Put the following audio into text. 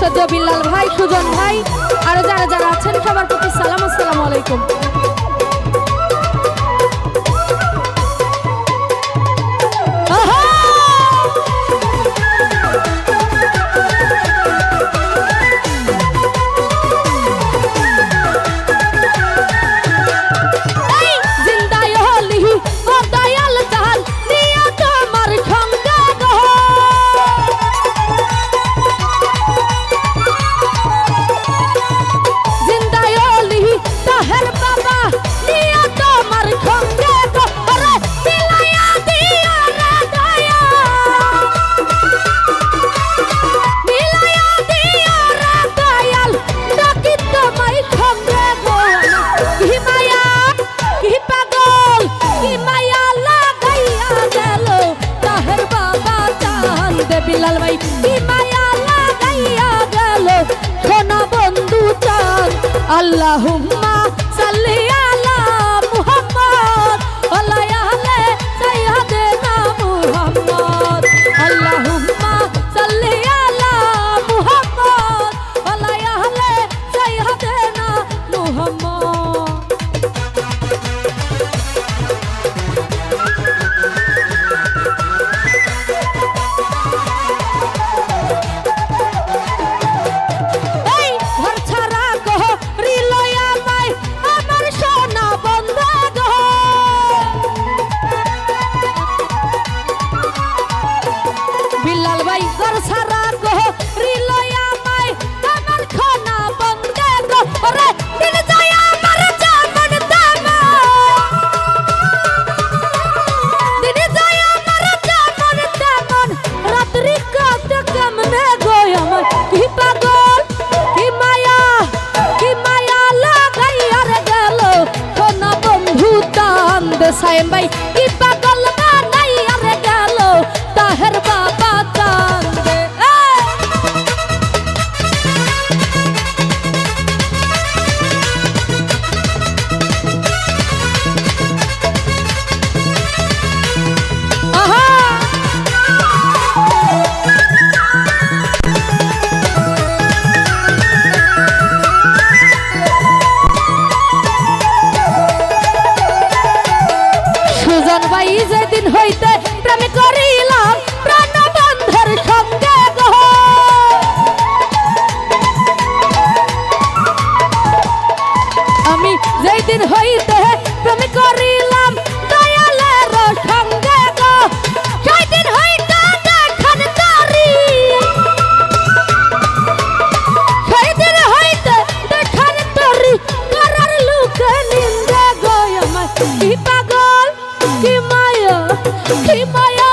সদ্য বিল্লাল ভাই সুজন ভাই আরও যারা যারা আছেন সবার প্রতি সালাম আসসালামু আলাইকুম। আল্লাহুম্মা সাল্লি সায়েম ভাই কি মায়া